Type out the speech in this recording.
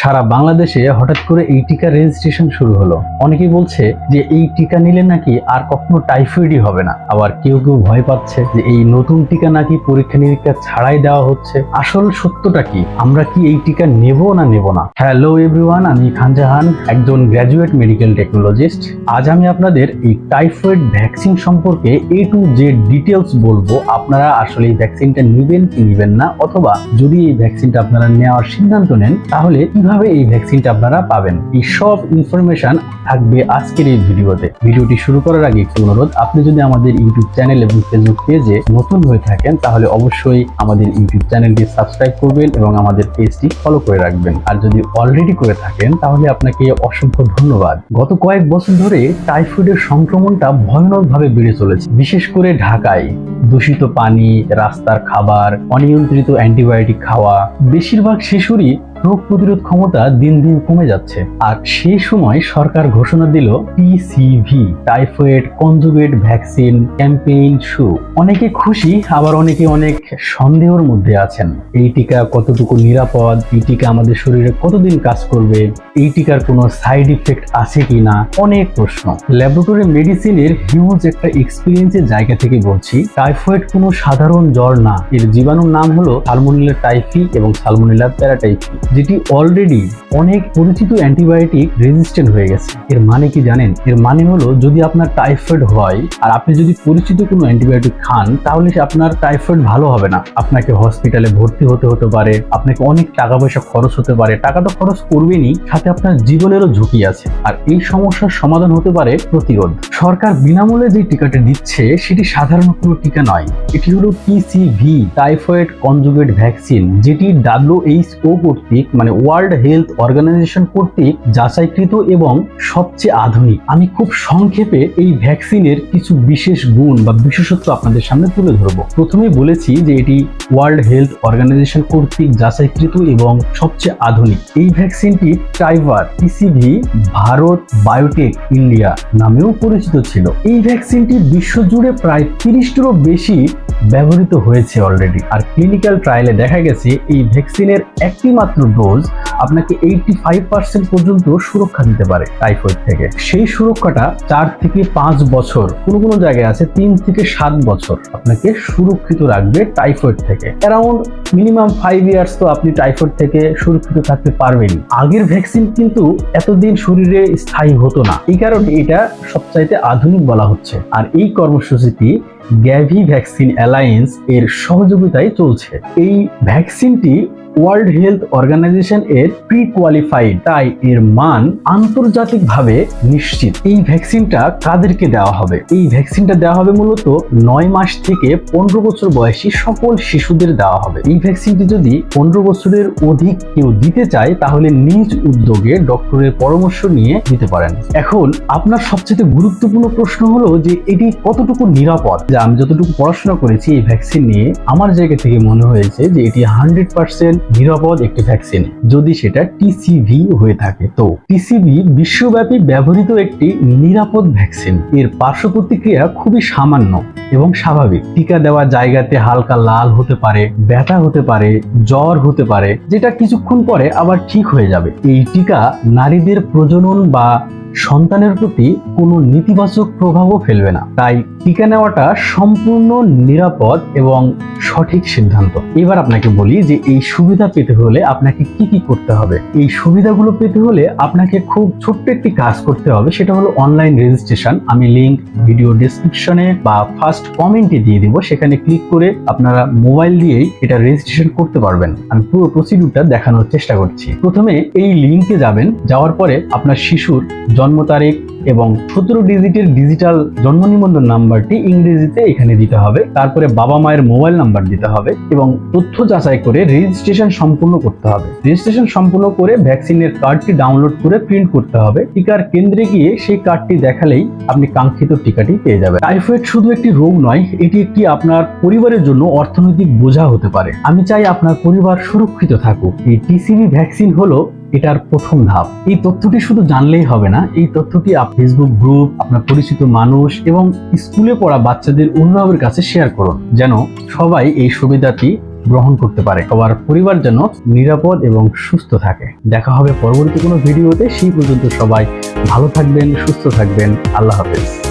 সারা বাংলাদেশে হঠাৎ করে এই টিকা রেজিস্ট্রেশন শুরু হলো। অনেকেই বলছে যে এই টিকা নিলে নাকি আর কখনো টাইফয়েডই হবে না। আবার কেউ কেউ ভয় পাচ্ছে যে এই নতুন টিকা নাকি পরীক্ষা নিরীক্ষা ছাড়াই দেওয়া হচ্ছে। আসল সত্যটা কি? আমরা কি এই টিকা নেব না নেব না? হ্যালো এভরিওয়ান আমি খানজাহান একজন গ্র্যাজুয়েট মেডিকেল টেকনোলজিস্ট আজ আমি আপনাদের এই টাইফয়েড ভ্যাকসিন সম্পর্কে এ টু জে ডিটেলস বলব। আপনারা আসলে এই ভ্যাকসিনটা নেবেন কি নেবেন না? অথবা যদি এই ভ্যাকসিনটা আপনারা নেওয়ার সিদ্ধান্ত নেন, তাহলে কীভাবে এই ভ্যাকসিনটা আপনারা পাবেন? এই সব ইনফরমেশন থাকবে আজকের এই ভিডিওতে। ভিডিওটি শুরু করার আগে একটি অনুরোধ, আপনি যদি আমাদের ইউটিউব চ্যানেল এবং ফেসবুক পেজে নতুন হয়ে থাকেন, তাহলে অবশ্যই আমাদের ইউটিউব চ্যানেলটি সাবস্ক্রাইব করবেন এবং আমাদের পেজটি ফলো করে রাখবেন। আর যদি অলরেডি করে থাকেন, তাহলে আপনাকে অসংখ্য ধন্যবাদ। গত কয়েক বছর ধরে টাইফয়েডের সংক্রমণটা ভয়ানকভাবে বেড়ে চলেছে, বিশেষ করে ঢাকায়। দূষিত পানি, রাস্তার খাবার, অনিয়ন্ত্রিত অ্যান্টিবায়োটিক খাওয়া, বেশিরভাগ শিশুরই রোগ প্রতিরোধ ক্ষমতা দিন দিন কমে যাচ্ছে। আর সেই সময় সরকার ঘোষণা দিল TCV typhoid conjugate vaccine campaign শু অনেকে খুশি, আবার অনেকে অনেক সন্দেহের মধ্যে আছেন। এই টিকা কতটুকু নিরাপদ? এই টিকা আমাদের শরীরে কতদিন কাজ করবে? এই টিকার কোনো সাইড ইফেক্ট আছে কি না অনেক প্রশ্ন। ল্যাবরেটরি মেডিসিনের হিউজ একটা এক্সপিরিয়েন্সের জায়গা থেকে বলছি। টাইফয়েড কোনো সাধারণ জ্বর না। এর জীবাণুর নাম হলো সালমোনেলা টাইফি এবং সালমোনেলা প্যারাটাইফি, যেটি অলরেডি অনেক পরিচিত অ্যান্টিবায়োটিক রেজিস্ট্যান্ট হয়ে গেছে। এর মানে কি জানেন? এর মানে হলো যদি আপনার টাইফয়েড হয় আর আপনি যদি পরিচিত কোনো অ্যান্টিবায়োটিক খান, তাহলে আপনার টাইফয়েড ভালো হবে না। আপনাকে হসপিটালে ভর্তি হতে হতে পারে, আপনাকে অনেক টাকা পয়সা খরচ হতে পারে, টাকা তো খরচ করবেনই, সাথে আপনার জীবনেরও ঝুঁকি আছে। আর এই সমস্যার সমাধান হতে পারে প্রতিরোধ। সরকার বিনামূল্যে যে টিকাটা দিচ্ছে, সেটি সাধারণ কোনো টিকা নয়। এটি হলো টিসিভি টাইফয়েড কনজুগেট ভ্যাকসিন যেটি ডাব্লিউএইচও কর্তৃক মানে ওয়ার্ল্ড হেলথ অর্গানাইজেশন কর্তৃক যাচাইকৃত এবং সবচেয়ে আধুনিক। আমি খুব সংক্ষেপে এই ভ্যাকসিনের কিছু বিশেষ গুণ বা বিশেষত্ব আপনাদের সামনে তুলে ধরবো। প্রথমেই বলেছি যে এটি ওয়ার্ল্ড হেলথ অর্গানাইজেশন কর্তৃক যাচাইকৃত এবং সবচেয়ে আধুনিক। এই ভ্যাকসিনটি Typbar TCV Bharat Biotech India নামেও পরিচিত ছিল। এই ভ্যাকসিনটি বিশ্বজুড়ে প্রায় তিরিশটিরও বেশি ব্যবহৃত হয়েছে অলরেডি আর ক্লিনিক্যাল ট্রায়ালে দেখা গেছে এই ভ্যাকসিনের একটি মাত্র ডোজ আপনাকে এইটটি ফাইভ পার্সেন্ট পর্যন্ত সুরক্ষা দিতে পারে টাইফয়েড থেকে। সেই সুরক্ষাটা চার থেকে পাঁচ বছর, কোনো কোনো জায়গায় আছে তিন থেকে সাত বছর আপনাকে সুরক্ষিত রাখবে টাইফয়েড থেকে। অ্যারাউন্ড মিনিমাম ফাইভ ইয়ার্স তো আপনি টাইফয়েড থেকে সুরক্ষিত থাকতে পারবেনই। আগের ভ্যাকসিন কিন্তু এতদিন শরীরে স্থায়ী হতো না। এই কারণে এটা সবচাইতে আধুনিক বলা হচ্ছে। আর এই কর্মসূচিটি গ্যাভি ভ্যাকসিন অ্যালায়েন্স এর সহযোগিতায় চলছে। এই ভ্যাকসিনটি ওয়ার্ল্ড হেলথ অর্গানাইজেশন এর প্রি কোয়ালিফাইড তাই এর মান আন্তর্জাতিকভাবে নিশ্চিত। এই ভ্যাকসিনটা কাদেরকে দেওয়া হবে? এই ভ্যাকসিনটা দেওয়া হবে মূলত নয় মাস থেকে পনেরো বছর বয়সী সকল শিশুদের দেওয়া হবে। এই ভ্যাকসিনটি যদি পনেরো বছরের অধিক কেউ দিতে চায়, তাহলে নিজ উদ্যোগে ডক্টরের পরামর্শ নিয়ে দিতে পারেন। এখন আপনার সবচেয়ে গুরুত্বপূর্ণ প্রশ্ন হলো যে, এটি কতটুকু নিরাপদ? যে আমি যতটুকু পড়াশোনা করেছি, এই ভ্যাকসিন নিয়ে আমার জায়গা থেকে মনে হয়েছে যে, এটি হান্ড্রেড পার্সেন্ট নিরাপদ একটি ভ্যাকসিন যদি সেটা টিসিভি হয়ে থাকে। তো টিসিভি বিশ্বব্যাপী ব্যবহৃত একটি নিরাপদ ভ্যাকসিন এর পার্শ্ব প্রতিক্রিয়া খুবই সামান্য এবং স্বাভাবিক। টিকা দেওয়া জায়গাতে হালকা লাল হতে পারে, ব্যথা হতে পারে, জ্বর হতে পারে, যেটা কিছুক্ষণ পরে আবার ঠিক হয়ে যাবে। এই টিকা নারীদের প্রজনন বা সন্তানের প্রতি কোনো নেতিবাচক প্রভাবও ফেলবে না। তাই টিকা নেওয়াটা সম্পূর্ণ নিরাপদ এবং সঠিক সিদ্ধান্ত। এবার আপনাকে বলি যে এই সুবিধা পেতে হলে আপনাকে কি কি করতে হবে। এই সুবিধাগুলো পেতে হলে আপনাকে খুব ছোট্ট একটি কাজ করতে হবে, সেটা হলো অনলাইন রেজিস্ট্রেশন আমি লিংক ভিডিও ডিসক্রিপশনে বা ফার্স্ট কমেন্টে দিয়ে দিব। সেখানে ক্লিক করে আপনারা মোবাইল দিয়েই এটা রেজিস্ট্রেশন করতে পারবেন। আমি পুরো প্রসিডিউরটা দেখানোর চেষ্টা করছি। প্রথমে এই লিঙ্কে যাবেন। যাওয়ার পরে আপনার শিশুর জন্ম তারিখ এবং সতেরো ডিজিটের ডিজিটাল জন্ম নিবন্ধন নাম্বারটি ইংরেজিতে এখানে দিতে হবে। তারপরে বাবা মায়ের মোবাইল নাম্বার দিতে হবে এবং তথ্য যাচাই করে রেজিস্ট্রেশন সম্পূর্ণ করতে হবে। রেজিস্ট্রেশন সম্পূর্ণ করে ভ্যাকসিনের কার্ডটি ডাউনলোড করে প্রিন্ট করতে হবে। টিকার কেন্দ্রে গিয়ে সেই কার্ডটি দেখালেই আপনি কাঙ্ক্ষিত টিকাটি পেয়ে যাবেন। টাইফয়েড শুধু একটি রোগ নয়, এটি একটি আপনার পরিবারের জন্য অর্থনৈতিক বোঝা হতে পারে। আমি চাই আপনার পরিবার সুরক্ষিত থাকুক। এই টিসিবি ভ্যাকসিন হলো এটার প্রথম ধাপ। এই তথ্যটি শুধু জানলেই হবে না, এই তথ্যটি ফেসবুক গ্রুপ আপনার পরিচিত মানুষ এবং স্কুলে পড়া বাচ্চাদের অভিভাবকের কাছে শেয়ার করুন, যেন সবাই এই সুবিধাটি গ্রহণ করতে পারে। সবার পরিবার যেন নিরাপদ এবং সুস্থ থাকে। দেখা হবে পরবর্তী কোনো ভিডিওতে, সেই পর্যন্ত সবাই ভালো থাকবেন, সুস্থ থাকবেন। আল্লাহ হাফেজ।